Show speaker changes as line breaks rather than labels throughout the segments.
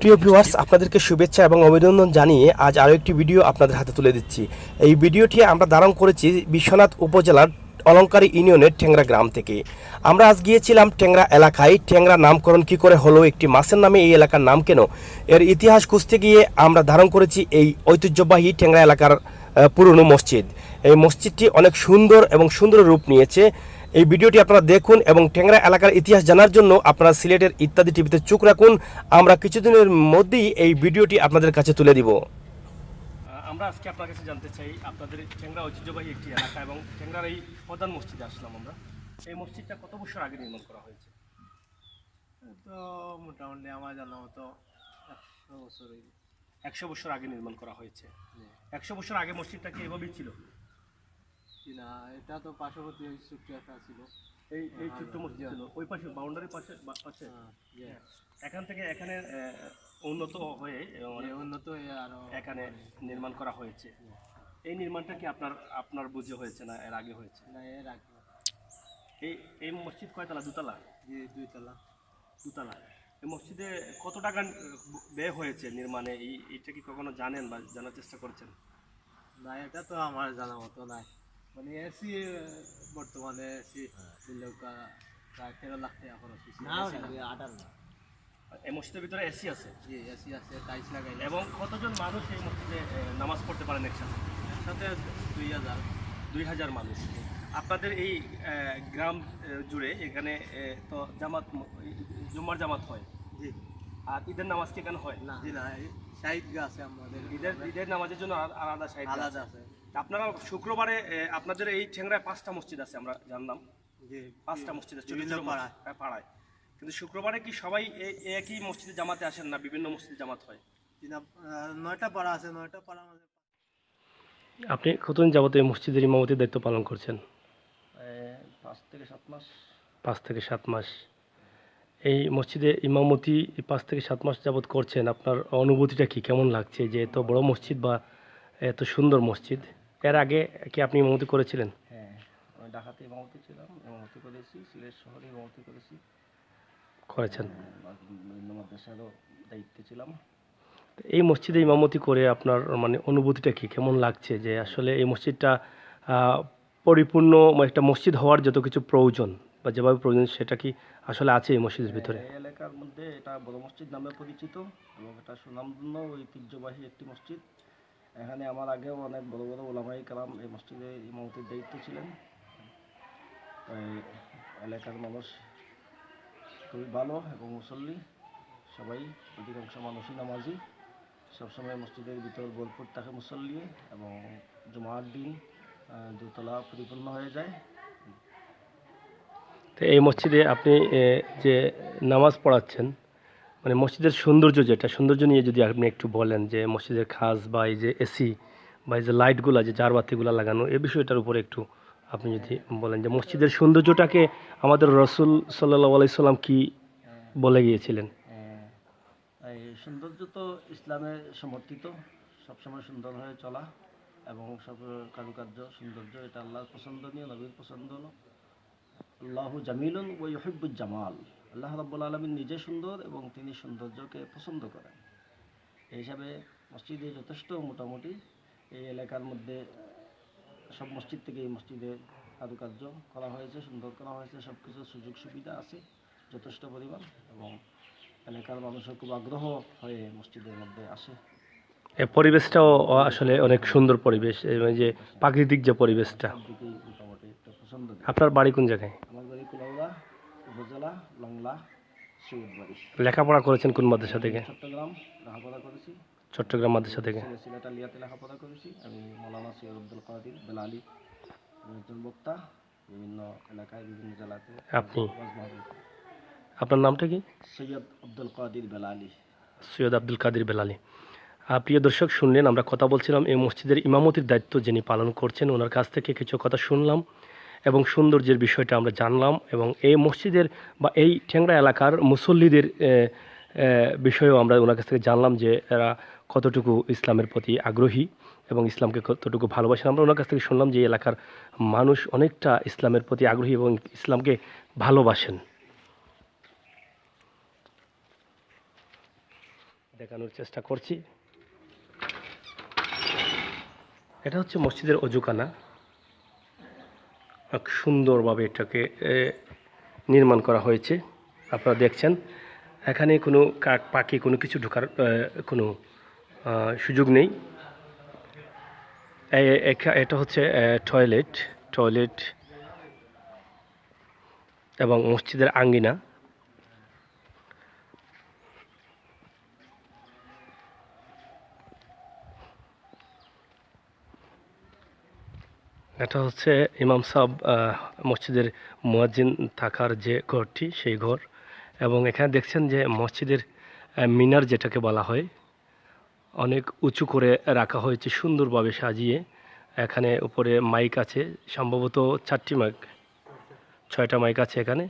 প্রিয় ভিউয়ার্স আপনাদেরকে শুভেচ্ছা এবং অভিনন্দন জানিয়ে আজ আরও একটি ভিডিও আপনাদের হাতে তুলে দিচ্ছি। এই ভিডিওটি আমরা ধারণ করেছি বিশ্বনাথ উপজেলার অলঙ্কারী ইউনিয়নের ঠেংরা গ্রাম থেকে। আমরা আজ গিয়েছিলাম টেংরা এলাকায়। টেংরা নামকরণ কি করে হলো, একটি মাসের নামে এই এলাকার নাম কেন, এর ইতিহাস খুঁজতে গিয়ে আমরা ধারণ করেছি এই ঐতিহ্যবাহী টেংরা এলাকার পুরনো মসজিদ। এই মসজিদটি অনেক সুন্দর এবং সুন্দর রূপ নিয়েছে। এই ভিডিওটি আপনারা দেখুন এবং টেংরা এলাকার ইতিহাস জানার জন্য আপনারা সিলেটের ইত্যাদি টিভিতে চোখ রাখুন। আমরা কিছুদিনের মধ্যেই এই ভিডিওটি আপনাদের কাছে তুলে দিব। আমরা আজকে আপনার কাছে জানতে চাই আপনাদের টেংরা ঐতিহ্যবাহী একটি এলাকা এবং টেংরার এই প্রধান মসজিদে আসলাম আমরা। এই মসজিদটা কত বছর আগে নির্মাণ করা হয়েছে?
তো মোটামুটি আমার জানা মতো একশো বছরই
একশো বছর আগে নির্মাণ করা হয়েছে। একশো বছর আগে মসজিদটা কি এভাবেই ছিল?
কি না এটা তো পার্শ্ববর্তী ওই ছোট্ট একটা ছিল।
এই এই ছোট্ট মসজিদ ছিল ওই পাশে বাউন্ডারির পাশে পাশে?
হ্যাঁ।
এখান থেকে এখানে উন্নত হয়ে এবং অনেক
উন্নত হয়ে আরও
এখানে নির্মাণ করা হয়েছে। এই নির্মাণটা কি আপনার আপনার বুঝে হয়েছে না এর আগে হয়েছে?
না এর আগে।
এই এই মসজিদ কয়তলা? দুতলা?
যে দুইতলা।
দুতলা। এই মসজিদে কত টাকা ব্যয় হয়েছে নির্মাণে? এই এটা কি কখনো জানেন বা জানার চেষ্টা করছেন?
না এটা তো আমার জানা মতো নাই। মানে এসি বর্তমানে এসি দিলেও কা- প্রায় তেরো লাখ টাকা খরচ হয়েছে আঠারো লাখ
এই মসজিদের ভিতরে এসি আছে?
জি এসি আছে টাইলস লাগাই
এবং কতজন মানুষ এই মসজিদে নামাজ পড়তে পারেন একসাথে?
সাথে দুই হাজার।
দুই হাজার মানুষ। আপনাদের এই গ্রাম জুড়ে এখানে তো জামাত জুম্মার জামাত হয়?
জি।
আর ঈদের নামাজ কি এখানে হয়?
না জি না শাহিদ গা আছে আমাদের।
ঈদের ঈদের নামাজের জন্য আলাদা সাইড
আলাদা আছে।
আপনারা শুক্রবারে আপনাদের এই ঠেংরায় পাঁচটা মসজিদ আছে আমরা জানলাম।
জি।
পাঁচটা মসজিদ আছে
পাড়ায়।
হ্যাঁ, পাড়ায়। কিন্তু শুক্রবারে কি সবাই একই মসজিদে জামাতে আসেন না? বিভিন্ন মসজিদে জামাত হয়?
নয়টা পাড়া আছে নয়টা পাড়া
আপনি কতদিন যাবত এই মসজিদের ইমামতির দায়িত্ব পালন করছেন?
পাঁচ থেকে সাত মাস।
পাঁচ থেকে সাত মাস। এই মসজিদে ইমামতি পাঁচ থেকে সাত মাস যাবত করছেন। আপনার অনুভূতিটা কি? কেমন লাগছে যে এত বড় মসজিদ বা এত সুন্দর মসজিদ? এর আগে কি আপনি ইমামতি করেছিলেন?
হ্যাঁ আমি ঢাকাতে ইমামতি ছিলাম ইমামতি করেছি সিলেট শহরে ইমামতি করেছি।
করেছেন।
বিভিন্ন মাদ্রাসারও দায়িত্বে ছিলাম।
এই মসজিদে ইমামতি করে আপনার মানে অনুভূতিটা কি? কেমন লাগছে যে আসলে এই মসজিদটা পরিপূর্ণ একটা মসজিদ হওয়ার যত কিছু প্রয়োজন বা যেভাবে প্রয়োজন সেটা কি আসলে আছে এই মসজিদের ভিতরে?
এলাকার মধ্যে এটা বড় মসজিদ নামে পরিচিত এবং এটা সুনামধন্য ঐতিহ্যবাহী একটি মসজিদ। এখানে আমার আগেও অনেক বড় বড় ওলামাই কালাম এই মসজিদে ইমামতির দায়িত্ব ছিলেন। এলাকার মানুষ খুবই ভালো এবং মুসল্লি। সবাই অধিকাংশ মানুষই নামাজি। সবসময় মসজিদের ভিতর বোলপুর থাকে মুসল্লি এবং জুমার দিন দোতলা পরিপূর্ণ হয়ে যায়।
তো এই মসজিদে আপনি যে নামাজ পড়াচ্ছেন মানে মসজিদের সৌন্দর্য যেটা সৌন্দর্য নিয়ে যদি আপনি একটু বলেন যে মসজিদের খাস বা এই যে এসি বা এই যে লাইটগুলো যে জারবাতিগুলো লাগানো এই বিষয়টার উপরে একটু আপনি যদি বলেন যে মসজিদের সৌন্দর্যটাকে আমাদের রসুল সাল্লাহ আলাইসাল্লাম কি বলে গিয়েছিলেন?
আহ, সৌন্দর্য তো ইসলামে সমর্থিত সবসময় সুন্দর হয়ে চলা এবং সব কারুকার্য সৌন্দর্য এটা আল্লাহর পছন্দনীয় নবীর পছন্দ আল্লাহ জামিলুন ও ইহিবুল জামাল। আল্লাহ রাব্বুল আলমিন নিজে সুন্দর এবং তিনি সৌন্দর্যকে পছন্দ করেন। এই হিসাবে মসজিদে যথেষ্ট মোটামুটি এই এলাকার মধ্যে সব মসজিদ থেকে এই মসজিদে কারুকার্য করা হয়েছে সুন্দর করা হয়েছে সব কিছু সুযোগ সুবিধা আছে যথেষ্ট পরিমাণ এবং এলাকার মানুষের খুব আগ্রহ হয়ে মসজিদের মধ্যে আসে।
এই পরিবেশটাও আসলে অনেক সুন্দর পরিবেশ এই যে প্রাকৃতিক যে পরিবেশটা।
মোটামুটি একটা পছন্দ।
আপনার বাড়ি কোন জায়গায়?
উপজেলা লংলা সৈয়দ
লেখাপড়া করেছেন কোন মাদ্রাসা থেকে?
চট্টগ্রাম লেখাপড়া করেছি।
চট্টগ্রাম মাদ্রাসা থেকে।
সিলেট- আলিয়াতে লেখাপড়া করেছি। আমি মৌলানা সৈয়দ আব্দুল কাদির বেলালি একজন বক্তা বিভিন্ন এলাকায় বিভিন্ন জেলাতে।
আপনি। আপনার নামটা কি?
সৈয়দ আব্দুল কাদির বেলালি।
সৈয়দ আব্দুল কাদির বেলালি। প্রিয় দর্শক শুনলেন আমরা কথা বলছিলাম এই মসজিদের ইমামতির দায়িত্ব যিনি পালন করছেন ওনার কাছ থেকে কিছু কথা শুনলাম। এবং সৌন্দর্যের বিষয়টা আমরা জানলাম এবং এই মসজিদের বা এই ঠেংরা এলাকার মুসল্লিদের বিষয়েও আমরা ওনার কাছ থেকে জানলাম যে এরা কতটুকু ইসলামের প্রতি আগ্রহী এবং ইসলামকে কতটুকু ভালোবাসেন। আমরা ওনার কাছ থেকে শুনলাম যে এলাকার মানুষ অনেকটা ইসলামের প্রতি আগ্রহী এবং ইসলামকে ভালোবাসেন। দেখানোর চেষ্টা করছি। এটা হচ্ছে মসজিদের অজুখানা। এক সুন্দরভাবে এটাকে নির্মাণ করা হয়েছে। আপনারা দেখছেন, এখানে কোনো কাক পাখি কোনো কিছু ঢোকার কোনো সুযোগ নেই। এটা হচ্ছে টয়লেট টয়লেট এবং মসজিদের আঙ্গিনা। এটা হচ্ছে ইমাম আহ, মসজিদের মুয়াজ্জিন থাকার যে ঘরটি সেই ঘর। এবং এখানে দেখছেন যে মসজিদের মিনার যেটাকে বলা হয় অনেক উঁচু করে রাখা হয়েছে সুন্দরভাবে সাজিয়ে। এখানে উপরে মাইক আছে সম্ভবত চারটি মাইক ছয়টা মাইক আছে এখানে।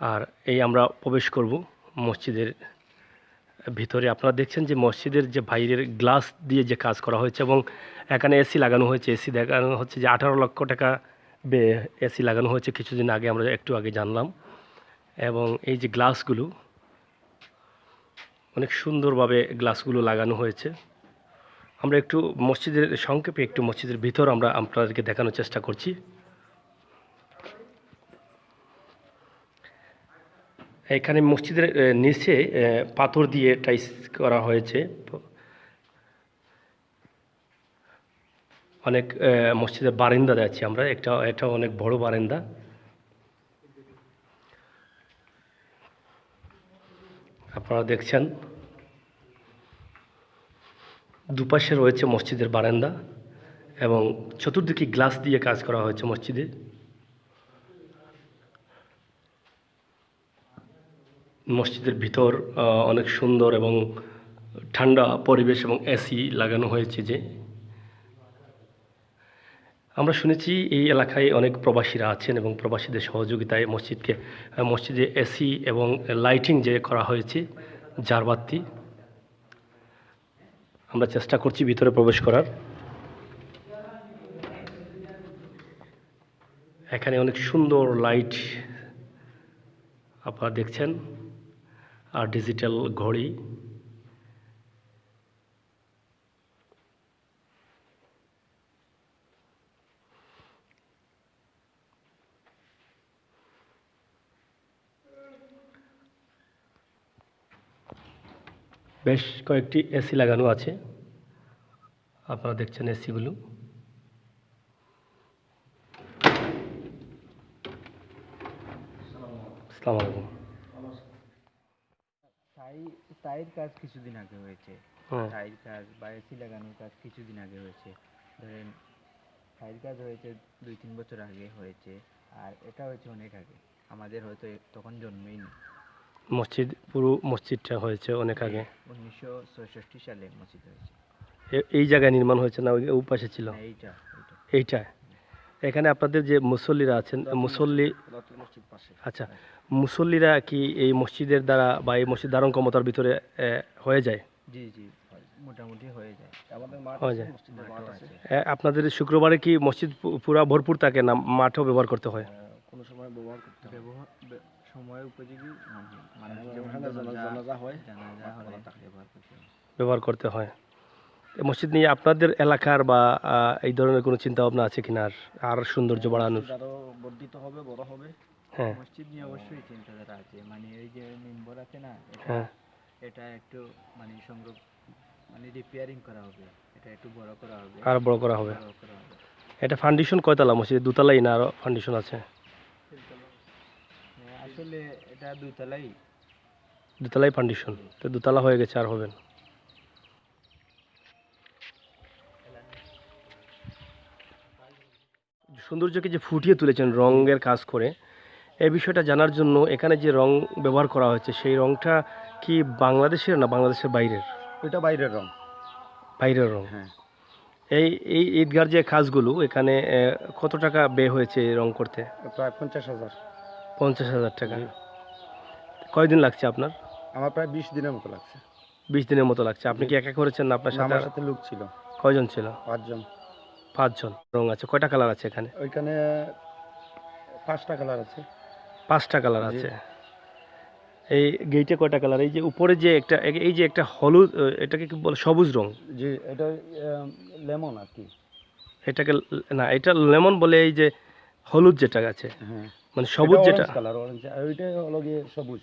আর এই আমরা প্রবেশ করব মসজিদের ভিতরে আপনারা দেখছেন যে মসজিদের যে বাইরের গ্লাস দিয়ে যে কাজ করা হয়েছে এবং এখানে এসি লাগানো হয়েছে। এসি দেখানো হচ্ছে যে আঠারো লক্ষ টাকা বে এসি লাগানো হয়েছে কিছুদিন আগে, আমরা একটু আগে জানলাম। এবং এই যে গ্লাসগুলো, অনেক সুন্দরভাবে গ্লাসগুলো লাগানো হয়েছে। আমরা একটু মসজিদের সংক্ষেপে একটু মসজিদের ভিতর আমরা আপনাদেরকে দেখানোর চেষ্টা করছি। এখানে মসজিদের নিচে পাথর দিয়ে টাইস করা হয়েছে। অনেক মসজিদের বারান্দা যাচ্ছি আমরা। একটা এটা অনেক বড় বারান্দা। আপনারা দেখছেন? দুপাশে রয়েছে মসজিদের বারান্দা এবং চতুর্দিকে গ্লাস দিয়ে কাজ করা হয়েছে মসজিদে। মসজিদের ভিতর অনেক সুন্দর এবং ঠান্ডা পরিবেশ এবং এসি লাগানো হয়েছে যে। আমরা শুনেছি এই এলাকায় অনেক প্রবাসীরা আছেন এবং প্রবাসীদের সহযোগিতায় মসজিদকে মসজিদে এসি এবং লাইটিং যে করা হয়েছে জারবাতি আমরা চেষ্টা করছি ভিতরে প্রবেশ করার। এখানে অনেক সুন্দর লাইট আপনারা দেখছেন। আর ডিজিটাল ঘড়ি। বেশ কয়েকটি এসি লাগানো আছে। আপনারা দেখছেন এসিগুলো। আসসালামু আলাইকুম
টাই টাইর কাজ কিছুদিন আগে হয়েছে।
হ্যাঁ
টাইর কাজ বা এসি লাগানোর কাজ কিছুদিন আগে হয়েছে। ধরেন টাইর কাজ হয়েছে দুই তিন বছর আগে হয়েছে আর এটা হয়েছে অনেক আগে। আমাদের হয়তো তখন জন্মেই নি
মসজিদ পুরো মসজিদটা হয়েছে অনেক আগে?
উনিশশো সালে মসজিদ হয়েছে।
এই জায়গায় নির্মাণ হয়েছে না ওই পাশে ছিল?
এইটা এইটা।
এইটা? এখানে আপনাদের যে মুসল্লিরা আছেন মুসল্লি আচ্ছা মুসল্লিরা কি এই মসজিদের দ্বারা বা এই মসজিদ ধারণ ক্ষমতার ভিতরে হয়ে যায়?
জি জি মোটামুটি হয়ে যায়।
হয়ে যায়।
মসজিদের মাঠ আছে।
এ, আপনাদের শুক্রবারে কি মসজিদ পুরা ভরপুর থাকে না মাঠও ব্যবহার করতে হয়?
কোনো সময় ব্যবহার করতে
ব্যবহার সময় উপযোগী মানে
হয়, থাকে।
ব্যবহার করতে হয়
ব্যবহার করতে হয় এ মসজিদ নিয়ে আপনাদের এলাকার বা এই ধরনের কোনো চিন্তা ভাবনা আছে কিনা? আর আর সৌন্দর্য বাড়ানোর।
আরও বর্ধিত হবে বড় হবে।
হ্যাঁ।
মসজিদ নিয়ে অবশ্যই চিন্তাধারা আছে। মানে এই যে মেম্বর আছে না এটা
হ্যাঁ।
এটা একটু মানে সংগ্রহ মানে রিপেয়ারিং করা হবে। এটা একটু বড় করা হবে।
আর বড় করা হবে। এটা ফাউন্ডেশন কয়তলা মসজিদ দুতলাই না আরও ফাউন্ডেশন আছে?
হ্যাঁ, আসলে এটা দুতলাই।
দুতলাই ফাউন্ডেশন তো দুতলা হয়ে গেছে আর হবে না। সৌন্দর্যকে যে ফুটিয়ে তুলেছেন রঙের কাজ করে এই বিষয়টা জানার জন্য এখানে যে রং ব্যবহার করা হয়েছে সেই রংটা কি বাংলাদেশের না বাংলাদেশের বাইরের?
এটা বাইরের রং।
বাইরের রং।
হ্যাঁ।
এই এই ঈদগার যে কাজগুলো এখানে কত টাকা ব্যয় হয়েছে এই রং করতে?
প্রায় পঞ্চাশ হাজার।
পঞ্চাশ হাজার টাকা। কয়দিন লাগছে আপনার?
আমার প্রায় বিশ দিনের মতো লাগছে।
বিশ দিনের মতো লাগছে। আপনি কি একা করেছেন না আপনার সাথে
আমার সাথে লোক ছিল।
কয়জন ছিল?
পাঁচজন।
পাঁচজন রং আছে। কয়টা কালার আছে এখানে?
ওইখানে পাঁচটা কালার আছে।
পাঁচটা কালার আছে। এই গেইটে কয়টা কালার? এই যে উপরে যে একটা এই যে একটা হলুদ এটাকে কি বলে সবুজ রং?
যে এটা লেমন আর কি।
এটাকে না এটা লেমন বলে এই যে হলুদ যেটা আছে।
হ্যাঁ।
মানে সবুজ যেটা।
কালার অরেঞ্জ ওইটা হলো গিয়ে সবুজ।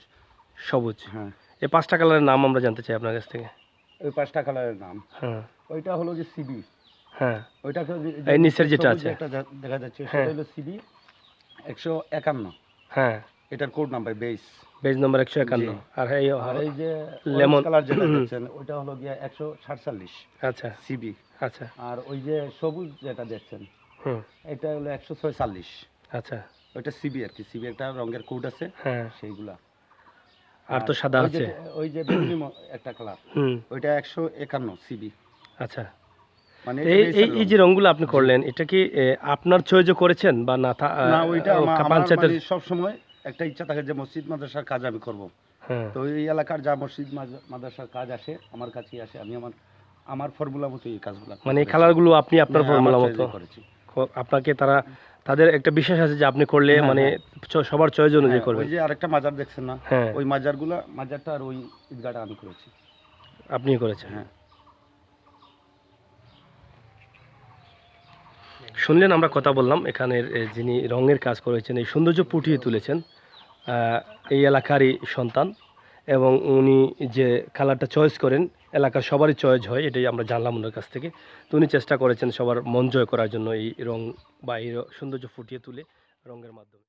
সবুজ।
হ্যাঁ।
এই পাঁচটা কালারের নাম আমরা জানতে চাই আপনার কাছ থেকে।
ওই পাঁচটা কালারের নাম।
হ্যাঁ।
ওইটা হলো যে সিবি।
হ্যাঁ।
ওইটাকে
এই নিচের যেটা আছে।
একটা দেখা যাচ্ছে।
হ্যাঁ।
সেটা হলো সিবি একশো একান্ন।
হ্যাঁ।
এটার code number base
page number একশো একান্ন। আর এই
এই যে
লেমন।
লেমন কালার যেটা দেখছেন ওইটা হলো গিয়ে একশো সাতচল্লিশ
আচ্ছা।
সিবি।
আচ্ছা।
আর ওই যে সবুজ যেটা দেখছেন
হুম।
এটা হলো একশো ছয়চল্লিশ
আচ্ছা।
ওইটা সিবি আর কি সিবি একটা রঙের কোড আছে।
হ্যাঁ।
সেইগুলা।
আর তো সাদা আছে।
ওই যে একটা কালার ওইটা একশো একান্ন সিবি।
আচ্ছা।
মানে
এই
এটা
এই
base এর
এই
রং।
যে রঙগুলো আপনি করলেন এটা কি আপনার চয়েজে করেছেন বা না
না ওইটা
ও,
আমা- আমার
পঞ্চায়েতের
মানে সবসময় একটা ইচ্ছা থাকে যে মসজিদ মাদ্রাসার কাজ আমি করব।
হ্যাঁ।
তো এই এলাকার যা মসজিদ মাদ্রাসার কাজ আসে আমার কাছেই আসে আমি আমার আমার ফর্মুলা মতো এই কাজগুলো
মানে এই কালারগুলো আপনি আপনার
হ্যাঁ,
ফর্মুলা মতো।
করেছি।
আপনাকে তারা তাদের একটা বিশ্বাস আছে যে আপনি করলে
হ্যাঁ,
মানে সবার চয়েস অনুযায়ী
হ্যাঁ,
করবেন।
ওই যে আরেকটা মাজার দেখছেন না?
হ্যাঁ।
ওই মাজারগুলা মাজারটা আর ওই ঈদগাটা আমি করেছি।
আপনি করেছেন।
হ্যাঁ।
শুনলেন, আমরা কথা বললাম। এখানের যিনি রঙের কাজ করেছেন, এই সৌন্দর্য ফুটিয়ে তুলেছেন এই এলাকারই সন্তান এবং উনি যে কালারটা চয়েস করেন, এলাকার সবারই চয়েস হয়, এটাই আমরা জানলাম ওনার কাছ থেকে। তো উনি চেষ্টা করেছেন সবার মন জয় করার জন্য এই রং বা এই সৌন্দর্য ফুটিয়ে তুলে রঙের মাধ্যমে।